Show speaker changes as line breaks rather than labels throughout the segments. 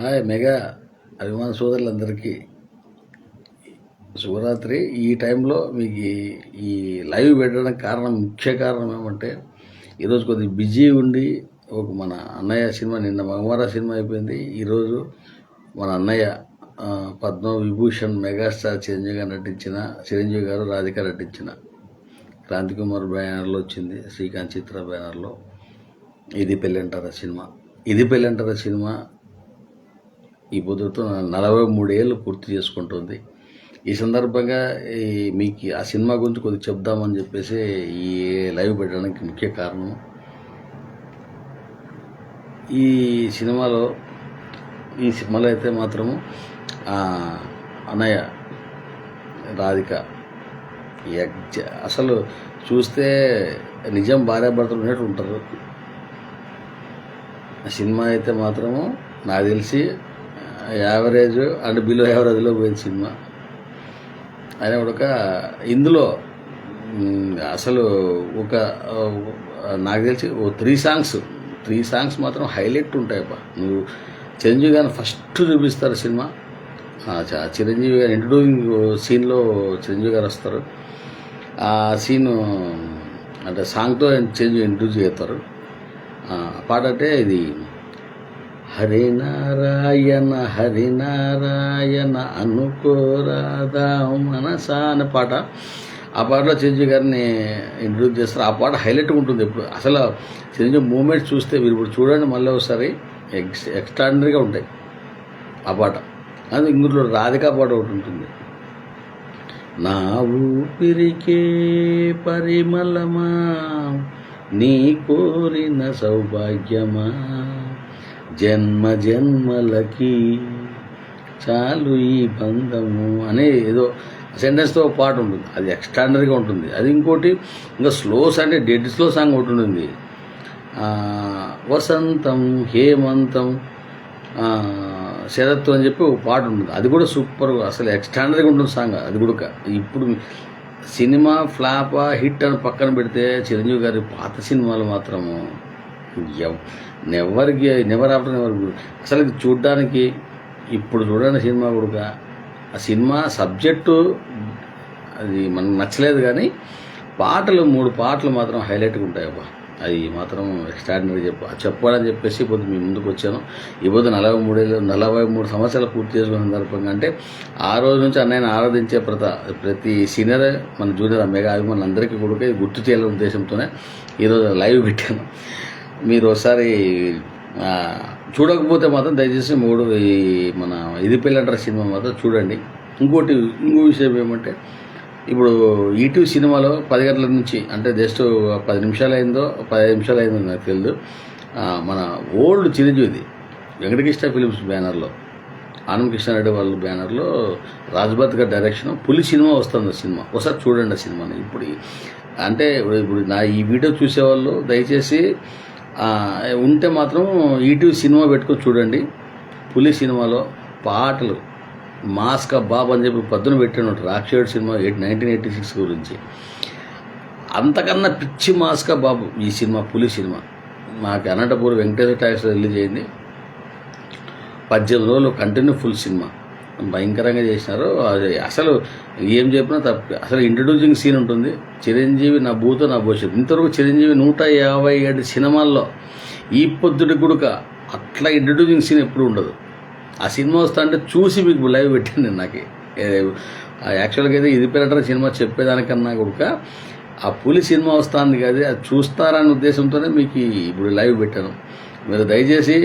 Hi mega అభిమాన సోదరులందరికీ శివరాత్రి ఈ టైంలో మీకు ఈ- లైవ్ పెట్టడానికి కారణం ముఖ్య కారణం ఏమంటే ఈరోజు కొద్దిగా బిజీ ఉండి ఒక మన అన్నయ్య సినిమా నిన్న మగమార సినిమా అయిపోయింది. ఈరోజు మన అన్నయ్య పద్మ విభూషణ్ మెగాస్టార్ చిరంజీవి గారు నటించిన చిరంజీవి గారు రాధిక నటించిన క్రాంతి కుమార్ బ్యానర్లో వచ్చింది శ్రీకాంత్ చిత్ర బ్యానర్లో. ఇది పెళ్ళంటారా సినిమా. ఇది పెళ్ళంటారా సినిమా. ఈ పొద్దుతో నలభై మూడేళ్ళు పూర్తి చేసుకుంటుంది. ఈ సందర్భంగా ఈ మీకు ఆ సినిమా గురించి కొద్దిగా చెప్దామని చెప్పేసి ఈ లైవ్ పెట్టడానికి ముఖ్య కారణం. ఈ సినిమాలో ఈ సినిమాలో అయితే మాత్రము ఆ, అన్నయ్య రాధిక అసలు చూస్తే నిజం భార్యాభర్తలు ఉన్నట్టు ఉంటారు. ఆ సినిమా అయితే మాత్రము నాకు తెలిసి యావరేజ్ అండ్ బిలో యావరేజ్లో పోయింది సినిమా. అయినా కూడా ఒక ఇందులో అసలు ఒక నాకు తెలిసి ఓ త్రీ సాంగ్స్ త్రీ సాంగ్స్ మాత్రం హైలైట్ ఉంటాయి అబ్బా. నువ్వు చిరంజీవి గారిని ఫస్ట్ చూపిస్తారు సినిమా. చిరంజీవి గారు ఇంట్రడ్యూసింగ్ సీన్లో చిరంజీవి గారు వస్తారు. ఆ సీను అంటే సాంగ్తో చిరంజీవి ఇంట్రడ్యూస్ చేస్తారు. పాట అంటే ఇది హరినారాయణ హరినారాయణ అనుకోరాదా మనసా అనే పాట. ఆ పాటలో చిరంజీవి గారిని ఇంట్రడ్యూస్ చేస్తారు. ఆ పాట హైలైట్ ఉంటుంది ఇప్పుడు అసలు చిరంజీవి మూమెంట్స్ చూస్తే మీరు ఇప్పుడు చూడండి మళ్ళీ ఒకసారి. ఎక్స్ ఎక్స్ట్రాడినరీగా ఉంటాయి ఆ పాట. అది ఇందులో రాధికా పాట ఒకటి ఉంటుంది. నా ఊపిరికే పరిమళమా నీ కోరిన సౌభాగ్యమా జన్మ జన్మలకి చాలు ఈ బంధము అనే ఏదో సెంటెన్స్తో ఒక పాట ఉంటుంది. అది ఎక్స్ట్రాడనరీగా ఉంటుంది. అది ఇంకోటి ఇంకా స్లోస్ అంటే డెడ్ స్లో సాంగ్ ఒకటి ఉంటుంది. వసంతం హేమంతం ఆ, శరత్తు అని చెప్పి ఒక పాట ఉంటుంది. అది కూడా సూపర్ అసలు ఎక్స్ట్రాడనరీగా ఉంటుంది సాంగ్ అది కూడా ఇప్పుడు సినిమా ఫ్లాపా హిట్ అని పక్కన పెడితే చిరంజీవి గారి పాత సినిమాలు మాత్రము ఎవ్- నెవర్కి నెవర్ ఆఫ్టర్ నెవర్ అసలు ఇది చూడ్డానికి ఇప్పుడు చూడండి సినిమా కూడా ఆ సినిమా సబ్జెక్టు అది మనకు నచ్చలేదు కానీ పాటలు మూడు పాటలు మాత్రం హైలైట్గా ఉంటాయి అబ్బా. అది మాత్రం ఎక్స్ట్రాడినరీ చెప్ప చెప్పాలని చెప్పేసి ఇప్పుడు మీ ముందుకు వచ్చాను. ఇప్పుడు నలభై మూడేళ్ళు నలభై మూడు సంవత్సరాలు పూర్తి చేసుకున్న సందర్భంగా అంటే ఆ రోజు నుంచి అన్నయ్యని ఆరాధించే ప్రత ప్రతి సీనియర్ మన జూనియర్ మెగా అభిమానులు అందరికీ కూడా ఇది గుర్తు చేయాలనే ఉద్దేశంతోనే ఈరోజు లైవ్ పెట్టాను. మీరు ఒకసారి చూడకపోతే మాత్రం దయచేసి మూడు ఈ మన ఇది పెళ్ళంటారు సినిమా మాత్రం చూడండి. ఇంకోటి ఇంకో విషయం ఏమంటే ఇప్పుడు ఈటీవీ సినిమాలో పది గంటల నుంచి అంటే జస్ట్ పది నిమిషాలు అయిందో పదిహేను నిమిషాలు అయిందో నాకు తెలియదు మన ఓల్డ్ చిరంజీవిది వెంకటకృష్ణ ఫిలిమ్స్ బ్యానర్లో ఆనంద్ కృష్ణారెడ్డి వాళ్ళ బ్యానర్లో రాజ్భత్ గారి డైరెక్షన్ పులి సినిమా వస్తుంది సినిమా. ఒకసారి చూడండి ఆ సినిమాని. ఇప్పుడు అంటే ఇప్పుడు నా ఈ వీడియో చూసేవాళ్ళు దయచేసి ఉంటే మాత్రం ఈటీవీ సినిమా పెట్టుకొని చూడండి. పులి సినిమాలో పాటలు. మాస్క బాబు అని చెప్పి పద్దును పెట్టాను రాక్షేడ్ cinema eight nineteen eighty six గురించి. అంతకన్నా పిచ్చి మాస్క బాబు ఈ సినిమా పులి సినిమా. మాకు అనంతపూర్ వెంకటేశ్వర టాక్స్ రిలీజ్ అయింది. పద్దెనిమిది రోజులు కంటిన్యూ ఫుల్ సినిమా. భయంకరంగా చేసినారు అది అసలు ఏం చెప్పినా తప్పు అసలు ఇంట్రడ్యూసింగ్ సీన్ ఉంటుంది. చిరంజీవి నా భూత నా భవిష్యత్తు. ఇంతవరకు చిరంజీవి నూట యాభై ఏడు సినిమాల్లో ఈ పొద్దుటి గుడుక అట్లా ఇంట్రడ్యూసింగ్ సీన్ ఎప్పుడు ఉండదు. ఆ సినిమా వస్తా అంటే చూసి మీకు లైవ్ పెట్టాను నేను నాకు. యాక్చువల్గా అయితే ఇది పెరటన సినిమా చెప్పేదానికన్నా కూడా ఆ పులి సినిమా వస్తుంది కదా అది చూస్తారనే ఉద్దేశంతోనే మీకు ఇప్పుడు లైవ్ పెట్టాను. మీరు దయచేసి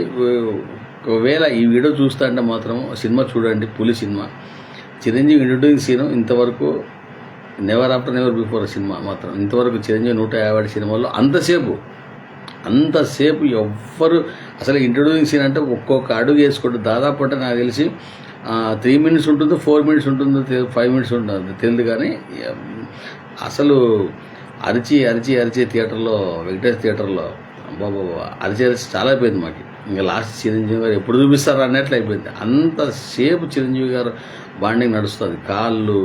ఒకవేళ ఈ వీడియో చూస్తా అంటే మాత్రం సినిమా చూడండి పులి సినిమా. చిరంజీవి ఇంట్రడ్యూసింగ్ సీన్ ఇంతవరకు never after never before cinema మాత్రం. ఇంతవరకు చిరంజీవి నూట యాభై సినిమాల్లో అంతసేపు అంతసేపు ఎవ్వరు అసలు ఇంట్రడ్యూసింగ్ సీన్ అంటే ఒక్కొక్క అడుగు వేసుకుంటూ దాదాపు అంటే నాకు తెలిసి త్రీ మినిట్స్ ఉంటుందో ఫోర్ మినిట్స్ ఉంటుందో ఫైవ్ మినిట్స్ ఉంటుంది తెలియదు కానీ అసలు అరిచి అరిచి అరిచి థియేటర్లో వెంకటేష్ థియేటర్లో బాబా అరిచి అరిచి చాలా అయిపోయింది మాకు. ఇంకా లాస్ట్ చిరంజీవి గారు ఎప్పుడు చూపిస్తారు అన్నట్లు అయిపోయింది. అంతసేపు చిరంజీవి గారు బాండింగ్ నడుస్తుంది. కాళ్ళు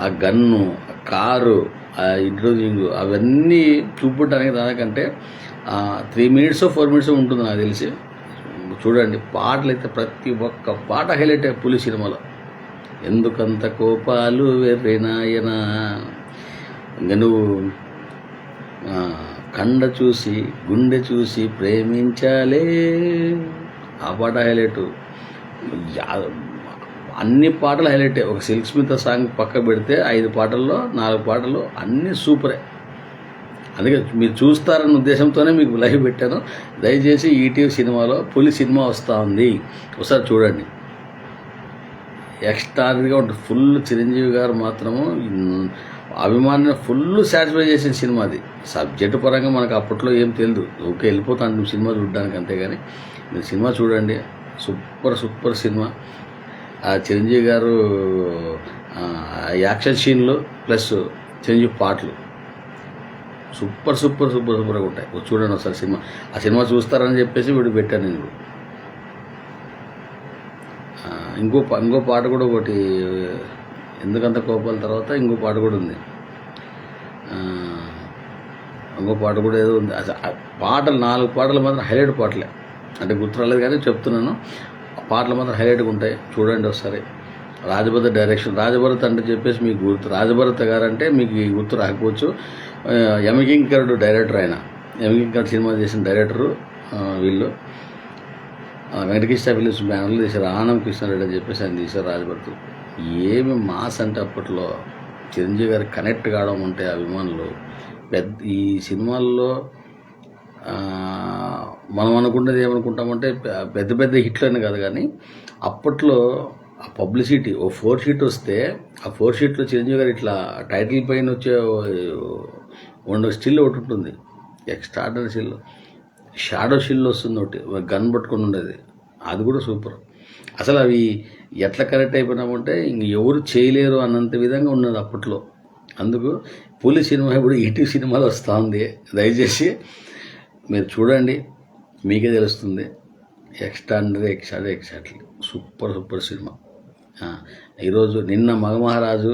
ఆ గన్ను కారు ఆ ఇంట్రోజింగ్ అవన్నీ చూపడానికి దానికంటే త్రీ మినిట్స్ ఫోర్ మినిట్స్ ఉంటుంది నాకు తెలిసి. చూడండి పాటలు అయితే ప్రతి ఒక్క పాట హైలైట్ పులి సినిమాలో. ఎందుకంత కోపాలు వెర్రి నాయన. ఇంక నువ్వు కండ చూసి గుండె చూసి ప్రేమించాలే. ఆ పాట హైలైట్. అన్ని పాటలు హైలైటే. ఒక సిల్క్ స్మిత సాంగ్ పక్క పెడితే ఐదు పాటల్లో నాలుగు పాటలు అన్నీ సూపరే. అందుకే మీరు చూస్తారన్న ఉద్దేశంతోనే మీకు లైవ్ పెట్టాను. దయచేసి ఈటీవీ సినిమాలో పులి సినిమా వస్తూ ఉంది. ఒకసారి చూడండి. ఎక్స్ట్రాడినరీగా ఉంటుంది. ఫుల్ చిరంజీవి గారు మాత్రము అభిమానులు ఫుల్ సాటిస్ఫై చేసిన సినిమా అది. సబ్జెక్ట్ పరంగా మనకు అప్పట్లో ఏం తెలియదు ఓకే వెళ్ళిపోతాను సినిమా చూడడానికి అంతేగాని. మీరు సినిమా చూడండి. Super super cinema. ఆ చిరంజీవి గారు యాక్షన్ సీన్లు ప్లస్ చిరంజీవి పాటలు. సూపర్ సూపర్ సూపర్ సూపర్గా ఉంటాయి. చూడండి ఒకసారి సినిమా. ఆ సినిమా చూస్తారని చెప్పేసి వీడు పెట్టాను నేను ఇప్పుడు. ఇంకో ఇంకో పాట కూడా ఒకటి ఎందుకంత కోపాల తర్వాత ఇంకో పాట కూడా ఉంది. ఇంకో పాట కూడా ఏదో ఉంది. అసలు ఆ పాటలు నాలుగు పాటలు మాత్రం హైలైట్ పాటలే. అంటే గుర్తురాలేదు కానీ చెప్తున్నాను. ఆ పాటలు మాత్రం హైలైట్గా ఉంటాయి. చూడండి ఒకసారి. రాజభరత డైరెక్షన్. రాజభరత్ అంటే చెప్పేసి మీకు గుర్తు. రాజభరత్ గారు అంటే మీకు ఈ గుర్తు రాకపోవచ్చు. యమకింకరుడు డైరెక్టర్ ఆయన. యమకింకరుడు సినిమా చేసిన డైరెక్టరు వీళ్ళు. వెంకటకృష్ణ ఫిలిమ్స్ బ్యానర్లో తీశారు. ఆనం కృష్ణారెడ్డి అని చెప్పేసి ఆయన తీశారు రాజభరత్ ఏమి మాస్ అంటే అప్పట్లో చిరంజీవి గారు కనెక్ట్ కావడం ఉంటే అభిమానులు పెద్ద ఈ సినిమాల్లో మనం అనుకున్నది ఏమనుకుంటామంటే పెద్ద పెద్ద హిట్లని కాదు కానీ అప్పట్లో ఆ పబ్లిసిటీ ఓ ఫోర్ షీట్ వస్తే ఆ ఫోర్ షీట్లో చిరంజీవి గారు ఇట్లా టైటిల్ పైన వచ్చే ఉండే స్టిల్ ఒకటి ఉంటుంది. Extraordinary still. షాడో షిల్ వస్తుంది ఒకటి గన్ పట్టుకొని ఉండేది. అది కూడా సూపర్. అసలు అవి ఎట్లా కరెక్ట్ అయిపోయినామంటే ఇంక ఎవరు చేయలేరు అన్నంత విధంగా ఉన్నది అప్పట్లో. అందుకు పులి సినిమా ఇప్పుడు ఈటీవీ సినిమాలు వస్తూ ఉంది. దయచేసి మీరు చూడండి మీకే తెలుస్తుంది. Extraordinary extra exactly super super cinema. ఈరోజు నిన్న మగమహారాజు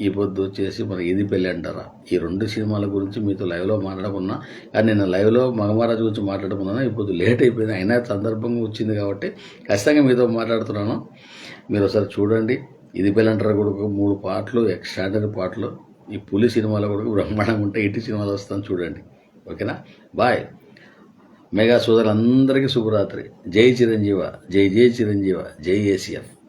ఈ పొద్దు వచ్చేసి మన ఇది పెళ్ళి అంటారా? ఈ రెండు సినిమాల గురించి మీతో లైవ్లో మాట్లాడకున్నా కానీ నేను లైవ్లో మగమహారాజు గురించి మాట్లాడుకున్నాను? ఇప్పుడు లేట్ అయిపోయింది. అయినా సందర్భంగా వచ్చింది కాబట్టి ఖచ్చితంగా మీతో మాట్లాడుతున్నాను. మీరు ఒకసారి చూడండి. ఇది పెళ్ళి అంటారా కూడా మూడు పాటలు ఎక్స్ట్రాడనరీ పాటలు. ఈ పులి సినిమాలో కూడా బ్రహ్మాండంగా ఉంటే ఇటు సినిమాలు వస్తాను చూడండి. ఓకేనా? బాయ్. మెగా సోదరులందరికీ శుభరాత్రి. జై చిరంజీవ. జై జై చిరంజీవ. జై ఏసీఎఫ్.